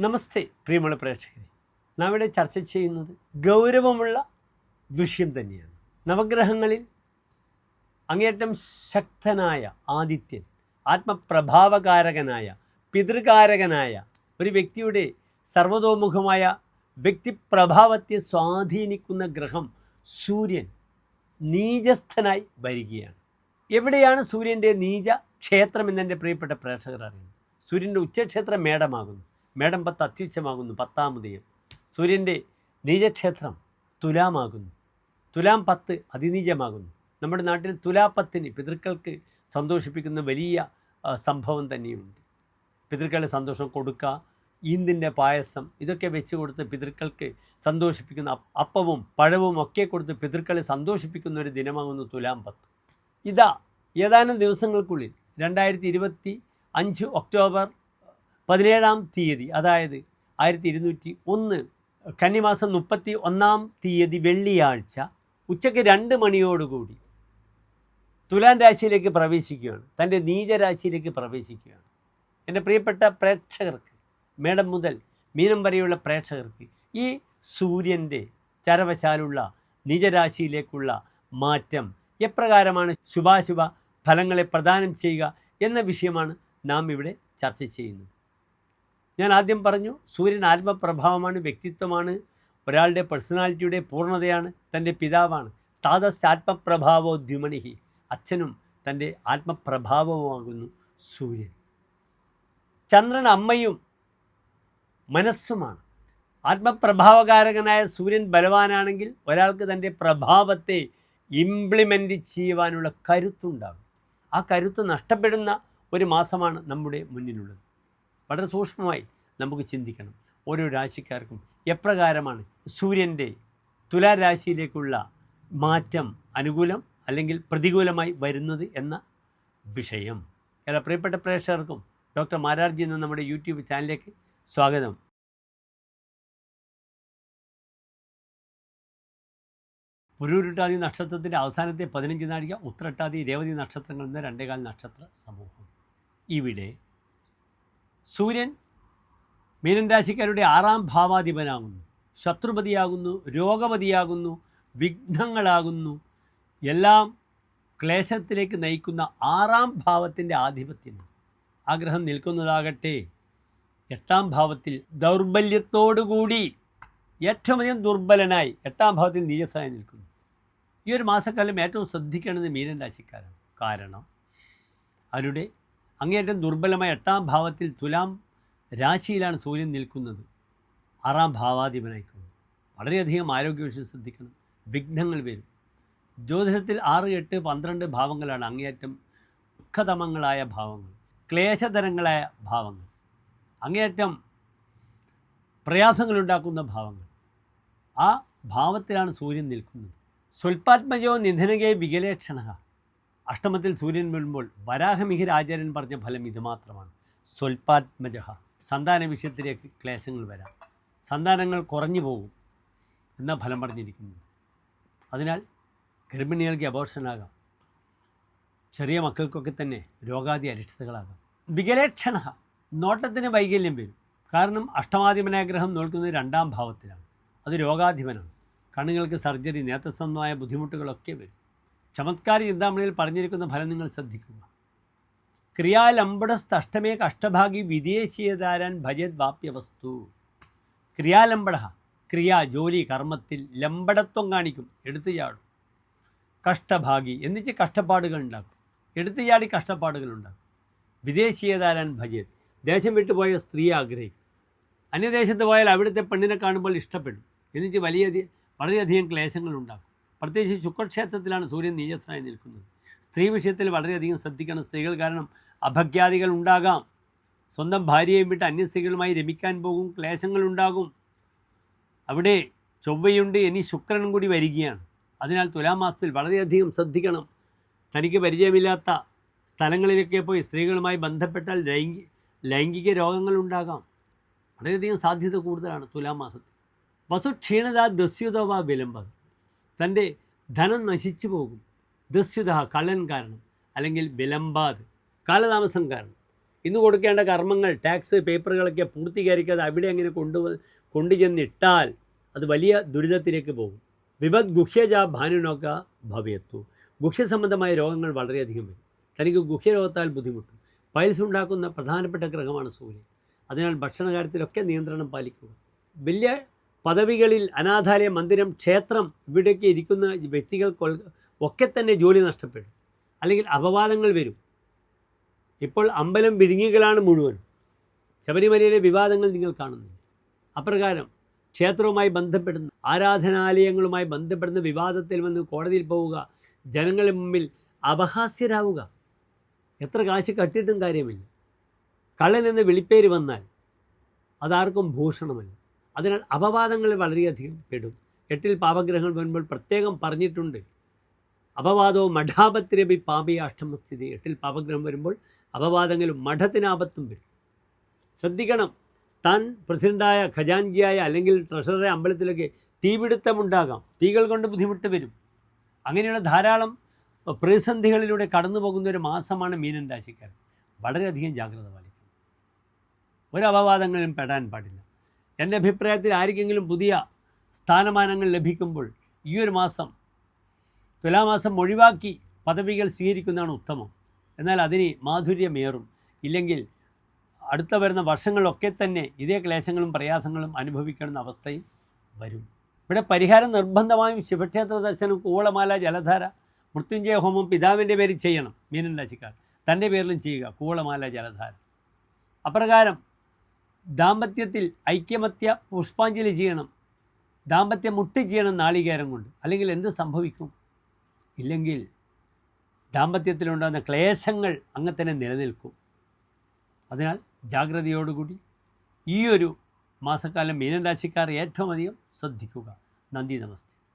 നമസ്തേ പ്രിയമുള്ള പ്രേക്ഷകരെ. നാം ഇവിടെ ചർച്ച ചെയ്യുന്നത് ഗൗരവമുള്ള വിഷയം തന്നെയാണ്. നവഗ്രഹങ്ങളിൽ അങ്ങേറ്റം ശക്തനായ ആദിത്യൻ ആത്മപ്രഭാവകാരകനായ പിതൃകാരകനായ ഒരു വ്യക്തിയുടെ സർവതോമുഖമായ വ്യക്തിപ്രഭാവത്തെ സ്വാധീനിക്കുന്ന ഗ്രഹം സൂര്യൻ നീചസ്ഥനായി വരികയാണ്. എവിടെയാണ് സൂര്യന്റെ നീച ക്ഷേത്രം എന്നെന്റെ പ്രിയപ്പെട്ട പ്രേക്ഷകർ അറിയുന്നത്? സൂര്യന്റെ ഉച്ചക്ഷേത്രം മേടമാകുന്നു. മേടം പത്ത് അത്യുച്ചമാകുന്നു പത്താമുദയം സൂര്യന്റെ നീചക്ഷേത്രം തുലാമാകുന്നു. തുലാം പത്ത് അതിനീചമാകുന്നു. നമ്മുടെ നാട്ടിൽ തുലാപ്പത്തിന് പിതൃക്കൾക്ക് സന്തോഷിപ്പിക്കുന്ന വലിയ സംഭവം തന്നെയുണ്ട്. പിതൃക്കളെ സന്തോഷം കൊടുക്കുക ഈന്തിന്റെ പായസം ഇതൊക്കെ വെച്ച് കൊടുത്ത് പിതൃക്കൾക്ക് സന്തോഷിപ്പിക്കുന്ന അപ്പവും പഴവും ഒക്കെ കൊടുത്ത് പിതൃക്കളെ സന്തോഷിപ്പിക്കുന്ന ഒരു ദിനമാകുന്നു തുലാം പത്ത്. ഇതാ ഏതാനും ദിവസങ്ങൾക്കുള്ളിൽ രണ്ടായിരത്തി ഇരുപത്തി അഞ്ച് ഒക്ടോബർ പതിനേഴാം തീയതി അതായത് ആയിരത്തി ഇരുന്നൂറ്റി ഒന്ന് കന്നിമാസം മുപ്പത്തി ഒന്നാം തീയതി വെള്ളിയാഴ്ച ഉച്ചയ്ക്ക് രണ്ട് മണിയോടുകൂടി തുലാം രാശിയിലേക്ക് പ്രവേശിക്കുകയാണ്. തന്റെ നീചരാശിയിലേക്ക് പ്രവേശിക്കുകയാണ്. എന്റെ പ്രിയപ്പെട്ട പ്രേക്ഷകർക്ക് മേഡം മുതൽ മീനം വരെയുള്ള പ്രേക്ഷകർക്ക് ഈ സൂര്യന്റെ ചരവശാലുള്ള നീചരാശിയിലേക്കുള്ള മാറ്റം എപ്രകാരമാണ്? ശുഭാശുഭ ഫലങ്ങളെ പ്രദാനം ചെയ്യുക എന്ന വിഷയമാണ് നാം ഇവിടെ ചർച്ച ചെയ്യുന്നത്. ഞാൻ ആദ്യം പറഞ്ഞു സൂര്യൻ ആത്മപ്രഭാവമാണ് വ്യക്തിത്വമാണ് ഒരാളുടെ പേഴ്സണാലിറ്റിയുടെ പൂർണതയാണ് തന്റെ പിതാവാണ്. താതസ് ആത്മപ്രഭാവോ ദ്യുമണിഹി അച്ഛനും തന്റെ ആത്മപ്രഭാവവുമാകുന്നു സൂര്യൻ. ചന്ദ്രൻ അമ്മയും മനസ്സുമാണ്. ആത്മപ്രഭാവകാരകനായ സൂര്യൻ ബലവാനാണെങ്കിൽ ഒരാൾക്ക് തന്റെ പ്രഭാവത്തെ ഇംപ്ലിമെന്റ് ചെയ്യുവാനുള്ള കരുത്തുണ്ടാകും. ആ കരുത്ത് നഷ്ടപ്പെടുന്ന ഒരു മാസമാണ് നമ്മുടെ മുന്നിലുള്ളത്. വളരെ സൂക്ഷ്മമായി നമുക്ക് ചിന്തിക്കണം. ഓരോ രാശിക്കാർക്കും എപ്രകാരമാണ് സൂര്യന്റെ തുലാരാശിയിലേക്കുള്ള മാറ്റം അനുകൂലം അല്ലെങ്കിൽ പ്രതികൂലമായി വരുന്നത് എന്ന വിഷയം. എല്ലാ പ്രിയപ്പെട്ട പ്രേക്ഷകർക്കും ഡോക്ടർ മാരാർജി എന്ന നമ്മുടെ യൂട്യൂബ് ചാനലിലേക്ക് സ്വാഗതം. പുരൂരുട്ടാതി നക്ഷത്രത്തിന്റെ അവസാനത്തെ പതിനഞ്ച് നാഴിക ഉത്രട്ടാതി രേവതി നക്ഷത്രങ്ങൾ എന്ന രണ്ടേകാൽ നക്ഷത്ര സമൂഹം. ഇവിടെ സൂര്യൻ മീനൻ രാശിക്കാരുടെ ആറാം ഭാവാധിപനാകുന്നു. ശത്രുപതിയാകുന്നു രോഗപതിയാകുന്നു വിഘ്നങ്ങളാകുന്നു. എല്ലാം ക്ലേശത്തിലേക്ക് നയിക്കുന്ന ആറാം ഭാവത്തിന്റെ ആധിപത്യം. ആഗ്രഹം നിൽക്കുന്നതാകട്ടെ. എട്ടാം ഭാവത്തിൽ ദൗർബല്യത്തോടുകൂടി ഏറ്റവും അധികം ദുർബലനായി എട്ടാം ഭാവത്തിൽ നീരസായി നിൽക്കുന്നു. ഈ ഒരു മാസക്കാലം ഏറ്റവും ശ്രദ്ധിക്കേണ്ടത് മീനൻ രാശിക്കാരാണ്. കാരണം അവരുടെ അങ്ങേയറ്റം ദുർബലമായ എട്ടാം ഭാവത്തിൽ തുലാം രാശിയിലാണ് സൂര്യൻ നിൽക്കുന്നത്. ആറാം ഭാവാധിപനായിക്കൊണ്ട് വളരെയധികം ആരോഗ്യ വിഷയം ശ്രദ്ധിക്കണം. വിഘ്നങ്ങൾ വരും. ജ്യോതിഷത്തിൽ ആറ് എട്ട് പന്ത്രണ്ട് ഭാവങ്ങളാണ് അങ്ങേയറ്റം ദുഃഖതമങ്ങളായ ഭാവങ്ങൾ. ക്ലേശതരങ്ങളായ ഭാവങ്ങൾ. അങ്ങേയറ്റം പ്രയാസങ്ങളുണ്ടാക്കുന്ന ഭാവങ്ങൾ. ആ ഭാവത്തിലാണ് സൂര്യൻ നിൽക്കുന്നത്. സ്വൽപാത്മജോ നിധനകേ വികലേക്ഷണ അഷ്ടമത്തിൽ സൂര്യൻ വീഴുമ്പോൾ വരാഹമിഹി ആചാര്യൻ പറഞ്ഞ ഫലം ഇത് മാത്രമാണ്. സ്വൽപാത്മജഹ സന്താന വിഷയത്തിലേക്ക് ക്ലേശങ്ങൾ വരാം. സന്താനങ്ങൾ കുറഞ്ഞു പോകും എന്ന ഫലം പറഞ്ഞിരിക്കുന്നത് അതിനാൽ ഗർഭിണികൾക്ക് അബോർഷനാകാം ചെറിയ മക്കൾക്കൊക്കെ തന്നെ രോഗാദി അരിഷ്ടതകളാകാം. വികലേക്ഷണ. നോട്ടത്തിന് വൈകല്യം വരും. കാരണം അഷ്ടമാധിപനാഗ്രഹം നോക്കുന്നത് രണ്ടാം ഭാവത്തിലാണ്. അത് രോഗാധിപനാണ്. കണ്ണുകൾക്ക് സർജറി നേത്രസംബന്ധമായ ബുദ്ധിമുട്ടുകളൊക്കെ വരും. ചമത്കാര ചിന്താമണിയിൽ പറഞ്ഞിരിക്കുന്ന ഫലം നിങ്ങൾ ശ്രദ്ധിക്കുക. ക്രിയാലംബടസ്ഥ അഷ്ടമേ കഷ്ടഭാഗി വിദേശീയതാരാൻ ഭജത് വാപ്യവസ്തു. ക്രിയാലംബട ക്രിയാ ജോലി കർമ്മത്തിൽ ലംബടത്വം കാണിക്കും. എടുത്തു ചാടും. കഷ്ടഭാഗി എന്നിട്ട് കഷ്ടപ്പാടുകൾ ഉണ്ടാക്കും. എടുത്തു ചാടി കഷ്ടപ്പാടുകൾ ഉണ്ടാക്കും. വിദേശീയതാരാൻ ഭജത് ദേശം വിട്ടുപോയ സ്ത്രീ ആഗ്രഹിക്കും. അന്യദേശത്ത് പോയാൽ അവിടുത്തെ പെണ്ണിനെ കാണുമ്പോൾ ഇഷ്ടപ്പെടും. എന്നിട്ട് വലിയ വളരെയധികം ക്ലേശങ്ങൾ ഉണ്ടാക്കും. പ്രത്യേകിച്ച് ശുക്രക്ഷേത്രത്തിലാണ് സൂര്യൻ നീചസ്ഥനായി നിൽക്കുന്നത്. സ്ത്രീ വിഷയത്തിൽ വളരെയധികം ശ്രദ്ധിക്കണം. സ്ത്രീകൾ കാരണം അഭഖ്യാതികൾ ഉണ്ടാകാം. സ്വന്തം ഭാര്യയെയും വിട്ട് അന്യ സ്ത്രീകളുമായി രമിക്കാൻ പോകും. ക്ലേശങ്ങളുണ്ടാകും അവിടെ ചൊവ്വയുണ്ട്. ഇനി ശുക്രനും കൂടി വരികയാണ്. അതിനാൽ തുലാമാസത്തിൽ വളരെയധികം ശ്രദ്ധിക്കണം. തനിക്ക് പരിചയമില്ലാത്ത സ്ഥലങ്ങളിലൊക്കെ പോയി സ്ത്രീകളുമായി ബന്ധപ്പെട്ടാൽ ലൈംഗി ലൈംഗിക രോഗങ്ങളുണ്ടാകാം വളരെയധികം സാധ്യത കൂടുതലാണ് തുലാമാസത്തിൽ വസുക്ഷീണത ദസ്യുതവ വിലംബം. തന്റെ ധനം നശിച്ചു പോകും. ദസ്യുത കള്ളൻ കാരണം അല്ലെങ്കിൽ വിലമ്പാത് കാലതാമസം കാരണം. ഇന്ന് കൊടുക്കേണ്ട കർമ്മങ്ങൾ ടാക്സ് പേപ്പറുകളൊക്കെ പൂർത്തീകരിക്കാതെ അവിടെ അങ്ങനെ കൊണ്ടു കൊണ്ടുചെന്നിട്ടാൽ അത് വലിയ ദുരിതത്തിലേക്ക് പോകും. വിപത് ഗുഹ്യജ ഭാനുനോക്ക ഭവയത്തു. ഗുഹ്യ സംബന്ധമായ രോഗങ്ങൾ വളരെയധികം വരും. തനിക്ക് ഗുഹ്യരോഗത്താൽ ബുദ്ധിമുട്ടും. പൈസ ഉണ്ടാക്കുന്ന പ്രധാനപ്പെട്ട ഗ്രഹമാണ് സൂര്യൻ. അതിനാൽ ഭക്ഷണ കാര്യത്തിലൊക്കെ നിയന്ത്രണം പാലിക്കുക. വലിയ പദവികളിൽ അനാഥാലയ മന്ദിരം ക്ഷേത്രം ഇവിടെയൊക്കെ ഇരിക്കുന്ന വ്യക്തികൾ ഒക്കെ തന്നെ ജോലി നഷ്ടപ്പെടും. അല്ലെങ്കിൽ അപവാദങ്ങൾ വരും. ഇപ്പോൾ അമ്പലം വിഴുങ്ങികളാണ് മുഴുവൻ. ശബരിമലയിലെ വിവാദങ്ങൾ നിങ്ങൾ കാണുന്നു. അപ്രകാരം ക്ഷേത്രവുമായി ബന്ധപ്പെടുന്ന ആരാധനാലയങ്ങളുമായി ബന്ധപ്പെടുന്ന വിവാദത്തിൽ വന്ന് കോടതിയിൽ പോവുക ജനങ്ങളുടെ മുമ്പിൽ അപഹാസ്യരാവുക. എത്ര കാശ് കട്ടിയിട്ടും കാര്യമില്ല. കള്ളൻ എന്ന വിളിപ്പേര് വന്നാൽ അതാർക്കും ഭൂഷണമല്ല. അതിനാൽ അപവാദങ്ങൾ വളരെയധികം പെടും. എട്ടിൽ പാപഗ്രഹങ്ങൾ വരുമ്പോൾ പ്രത്യേകം പറഞ്ഞിട്ടുണ്ട്. അപവാദവും മഠാപത്തിരബി പാപിയാഷ്ടമസ്ഥിതി എട്ടിൽ പാപഗ്രഹം വരുമ്പോൾ അപവാദങ്ങളും മഠത്തിനാപത്തും വരും. ശ്രദ്ധിക്കണം. താൻ പ്രസിഡന്റായ ഖജാൻജിയായ അല്ലെങ്കിൽ ട്രഷററെ അമ്പലത്തിലൊക്കെ തീപിടുത്തമുണ്ടാകാം. തീകൾ കൊണ്ട് ബുദ്ധിമുട്ട് വരും. അങ്ങനെയുള്ള ധാരാളം പ്രതിസന്ധികളിലൂടെ കടന്നു പോകുന്ന ഒരു മാസമാണ് മീനൻ രാശിക്കാരൻ. വളരെയധികം ജാഗ്രത പാലിക്കണം. ഒരു അപവാദങ്ങളിലും പെടാൻ പാടില്ല. എന്റെ അഭിപ്രായത്തിൽ ആർക്കെങ്കിലും പുതിയ സ്ഥാനമാനങ്ങൾ ലഭിക്കുമ്പോൾ ഈ ഒരു മാസം തുലാമാസം ഒഴിവാക്കി പദവികൾ സ്വീകരിക്കുന്നതാണ് ഉത്തമം. എന്നാൽ അതിന് മാധുര്യമേറും. ഇല്ലെങ്കിൽ അടുത്ത വരുന്ന വർഷങ്ങളിലൊക്കെ തന്നെ ഇതേ ക്ലേശങ്ങളും പ്രയാസങ്ങളും അനുഭവിക്കുന്ന അവസ്ഥയും വരും. ഇവിടെ പരിഹാരം നിർബന്ധമായും ശിവക്ഷേത്ര ദർശനം കൂവളമാല ജലധാര മൃത്യുഞ്ജയ ഹോമം പിതാവിന്റെ പേരിൽ ചെയ്യണം. മീനൻ രാശിക്കാർ. തന്റെ പേരിലും ചെയ്യുക കൂവളമാല ജലധാര. അപ്രകാരം ദാമ്പത്യത്തിൽ ഐക്യമത്യ പുഷ്പാഞ്ജലി ചെയ്യണം. ദാമ്പത്യം മുട്ടി ചെയ്യണം നാളികേരം കൊണ്ട്. അല്ലെങ്കിൽ എന്ത് സംഭവിക്കും? ഇല്ലെങ്കിൽ ദാമ്പത്യത്തിലുണ്ടാകുന്ന ക്ലേശങ്ങൾ അങ്ങനെ തന്നെ നിലനിൽക്കും. അതിനാൽ ജാഗ്രതയോടുകൂടി ഈ ഒരു മാസക്കാലം മീനരാശിക്കാർ ഏറ്റവും അധികം ശ്രദ്ധിക്കുക. നന്ദി നമസ്തേ.